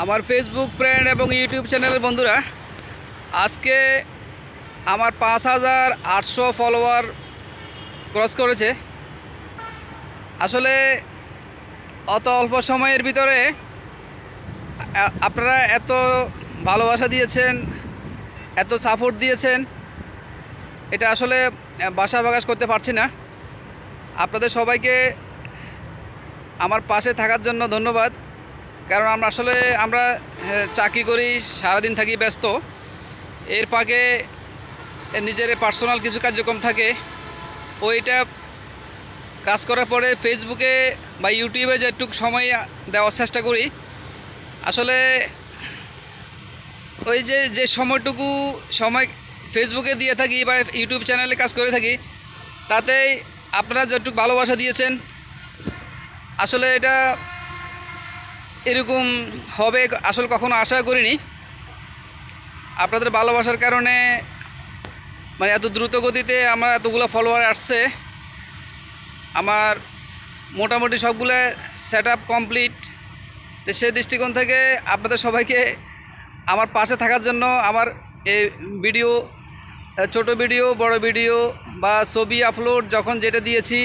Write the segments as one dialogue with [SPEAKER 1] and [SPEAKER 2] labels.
[SPEAKER 1] আমার Facebook friend এবং YouTube চ্যানেলের বন্ধুরা, আজকে আমার পাঁচ হাজার আটশো ফলোয়ার ক্রস করেছে। আসলে অত অল্প সময়ের ভিতরে আপনারা এত ভালোবাসা দিয়েছেন, এত সাপোর্ট দিয়েছেন, এটা আসলে বাসা প্রকাশ করতে পারছি না। আপনাদের সবাইকে আমার পাশে থাকার জন্য ধন্যবাদ। কারণ আমরা আসলে, আমরা চাকরি করি, সারাদিন থাকি ব্যস্ত। এর ফাঁকে নিজের পার্সোনাল কিছু কার্যক্রম থাকে। ওইটা কাজ করার পরে ফেসবুকে বা ইউটিউবে যেটুকু সময় দেওয়ার চেষ্টা করি। আসলে ওই যে যে সময়টুকু সময় ফেসবুকে দিয়ে থাকি বা ইউটিউব চ্যানেলে কাজ করে থাকি, তাতেই আপনারা যেটুকু ভালোবাসা দিয়েছেন, আসলে এটা এরকম হবে আসলে কখনো আশা করিনি। আপনাদের ভালোবাসার কারণে মানে এত দ্রুত গতিতে আমার এতগুলো ফলোয়ার আসছে। আমার মোটামুটি সবগুলো সেট আপ কমপ্লিট তো সেই দৃষ্টিকোণ থেকে আপনাদের সবাইকে আমার পাশে থাকার জন্য আমার এই ভিডিও ছোট ভিডিও বড় ভিডিও বা ছবি আপলোড যখন যেটা দিয়েছি,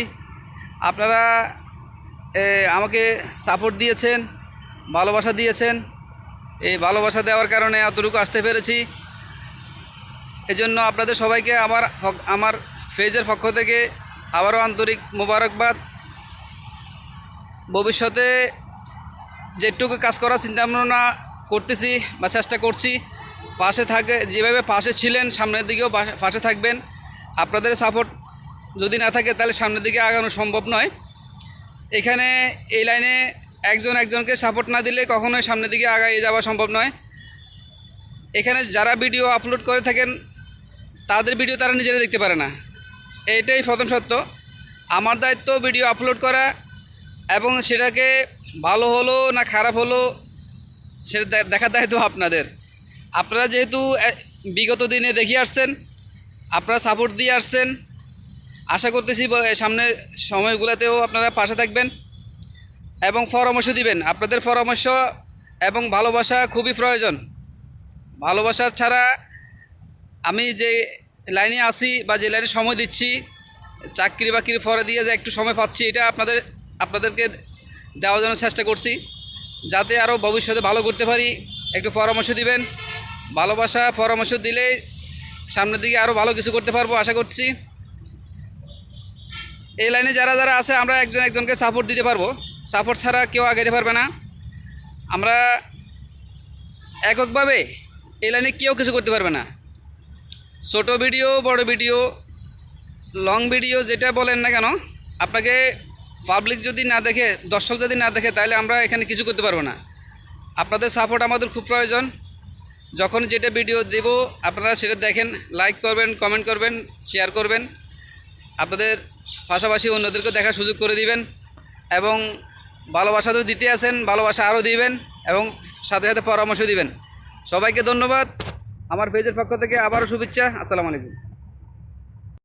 [SPEAKER 1] আপনারা আমাকে সাপোর্ট দিয়েছেন। ভালোবাসা দিয়েছেন। এই ভালোবাসা দেওয়ার কারণে এতটুকু আসতে পেরেছি। এজন্য আপনাদের সবাইকে আমার আমার ফেজের পক্ষ থেকে আবারও আন্তরিক মোবারকবাদ। ভবিষ্যতে যেটুকু কাজ করার চিন্তাভাবনা করতেছি বা চেষ্টা করছি, পাশে থাকে যেভাবে পাশে ছিলেন, সামনের দিকেও পাশে থাকবেন। আপনাদের সাপোর্ট যদি না থাকে, তাহলে সামনের দিকে আগানো সম্ভব নয়। এখানে এই লাইনে একজন একজনকে সাপোর্ট না দিলে কখনোই সামনের দিকে আগাইয়ে যাওয়া সম্ভব নয়। এখানে যারা ভিডিও আপলোড করে থাকেন, তাদের ভিডিও তারা নিজেরা দেখতে পারে না। এটাই প্রথম সত্য। আমার দায়িত্ব ভিডিও আপলোড করা এবং সেটাকে ভালো হলো না খারাপ হলো, সেটা দেখার দায়িত্ব আপনাদের। আপনারা যেহেতু বিগত দিনে দেখিয়ে আসছেন, আপনারা সাপোর্ট দিয়ে আসছেন। আশা করতেছি সামনের সময়গুলোতেও আপনারা পাশে থাকবেন। এবং পরামর্শ দিবেন। আপনাদের পরামর্শ এবং ভালোবাসা খুবই প্রয়োজন। ভালোবাসা ছাড়া আমি যে লাইনে আছি বা যে লাইনে সময় দিচ্ছি, চাকরি বাকরি পরে দিয়ে যে একটু সময় পাচ্ছি, এটা আপনাদের, আপনাদেরকে দেওয়ার জন্য চেষ্টা করছি। যাতে আরও ভবিষ্যতে ভালো করতে পারি, একটু পরামর্শ দিবেন। ভালোবাসা পরামর্শ দিলে সামনের দিকে আরও ভালো কিছু করতে পারব, আশা করছি। এই লাইনে যারা যারা আছে, আমরা একজন একজনকে সাপোর্ট দিতে পারব। সাপোর্ট ছাড়া কেউ আগাইতে পারবে না। আমরা এককভাবে এই লাইনে কেউ কিছু করতে পারবে না। ছোট ভিডিও, বড় ভিডিও, লং ভিডিও যেটা বলেন না কেন, আপনাকে পাবলিক যদি না দেখে, দর্শক যদি না দেখে, তাহলে আমরা এখানে কিছু করতে পারব না। আপনাদের সাপোর্ট আমাদের খুব প্রয়োজন। যখন যেটা ভিডিও দেব, আপনারা সেটা দেখেন লাইক করবেন কমেন্ট করবেন শেয়ার করবেন। আপনাদের পাশাপাশি অন্যদেরকে দেখার সুযোগ করে দিবেন। এবং ভালোবাসা তো দিতে আসেন ভালোবাসা আরও দিবেন এবং সাথে সাথে পরামর্শ দিবেন। সবাইকে ধন্যবাদ। আমার পেজের পক্ষ থেকে আবারও শুভেচ্ছা। আসসালামু আলাইকুম।